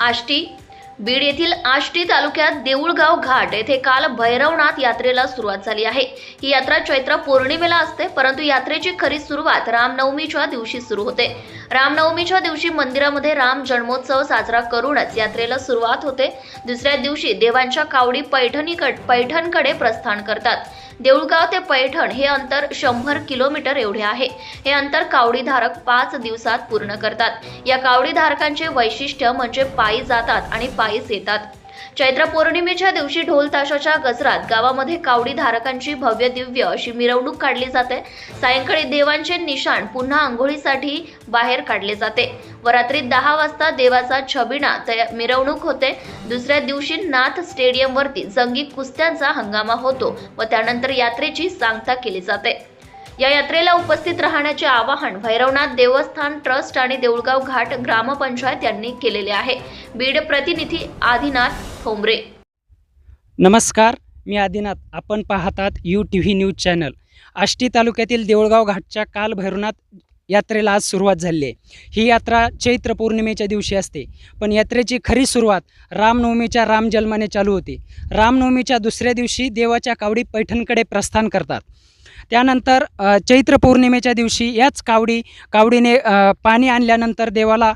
आष्टी बीड येथील आष्टी तालुक्यात देऊळगाव घाट येथे काल भैरवनाथ यात्रेला सुरुवात झाली आहे. ही यात्रा चैत्र पौर्णिमेला असते परंतु यात्रेची खरी सुरुवात रामनवमीच्या दिवशी सुरू होते. रामनवमीच्या दिवशी मंदिरामध्ये राम जन्मोत्सव साजरा करूनच यात्रेला सुरुवात होते. दुसऱ्या दिवशी देवांच्या कावडी पैठणीकड पैठणकडे प्रस्थान करतात. देऊळगाव ते पैठण हे अंतर शंभर किलोमीटर एवढे आहे. हे अंतर कावडीधारक पाच दिवसात पूर्ण करतात. या कावडीधारकांचे वैशिष्ट्य म्हणजे पायी जातात आणि पायीच येतात. चैत्र पौर्णिमेच्या दिवशी ढोल ताशाच्या गजरात गावामध्ये कावडी धारकांची भव्य दिव्य अशी मिरवणूक काढली जाते. सायंकाळी देवांचे निशाण पुन्हा आंघोळीसाठी बाहेर काढले जाते. व रात्री दहा वाजता देवाचा छबिना तया- मिरवणूक होते. दुसऱ्या दिवशी नाथ स्टेडियमवरती जंगी कुस्त्यांचा हंगामा होतो व त्यानंतर यात्रेची सांगता केली जाते. या यात्रेला उपस्थित राहण्याचे आवाहन भैरवनाथ देवस्थान ट्रस्ट आणि देऊळगाव घाट ग्रामपंचायत यांनी केलेले आहे. बीड प्रतिनिधी आदिनाथ ठोंबरे. नमस्कार मी आदिनाथ. आपण पाहतात U T V news channel Ashti तालुक्यातील देऊळगाव घाटच्या काल भैरवनाथ यात्रेला आज सुरुवात झाली आहे. ही यात्रा चैत्र पौर्णिमेच्या दिवशी असते. पण यात्रेची खरी सुरुवात रामनवमीच्या रामजन्माने चालू होते. रामनवमीच्या दुसऱ्या दिवशी देवाच्या कावडी पैठणकडे प्रस्थान करतात. त्यानंतर चैत्र पौर्णिमेच्या दिवशी याच कावडी कावडीने पाणी आणल्यानंतर देवाला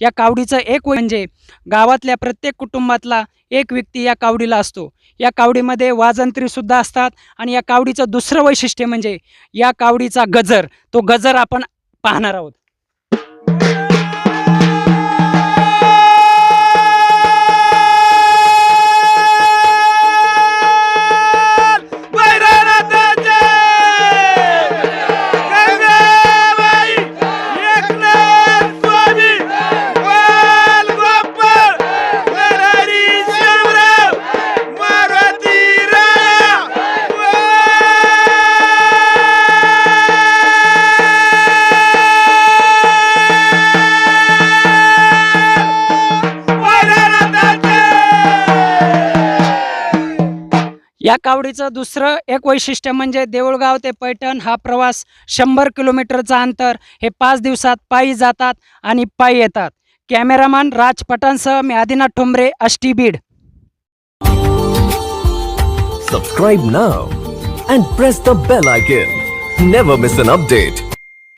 या कावडीचं एक म्हणजे गावातल्या प्रत्येक कुटुंबातला एक व्यक्ती या कावडीला असतो. या कावडीमध्ये वाजंत्रीसुद्धा असतात आणि या कावडीचं दुसरं वैशिष्ट्य म्हणजे या कावडीचा गजर. तो गजर आपण पाहणार आहोत. या कावडीचं दुसरं एक वैशिष्ट्य म्हणजे देऊळगाव ते पैठण हा प्रवास शंभर किलोमीटरचा अंतर. हे पाच दिवसात पायी जातात आणि पायी येतात. कॅमेरामॅन राज पठाणसह मी Adinath Thombare Ashti Beed. Subscribe now and press the bell icon never miss an update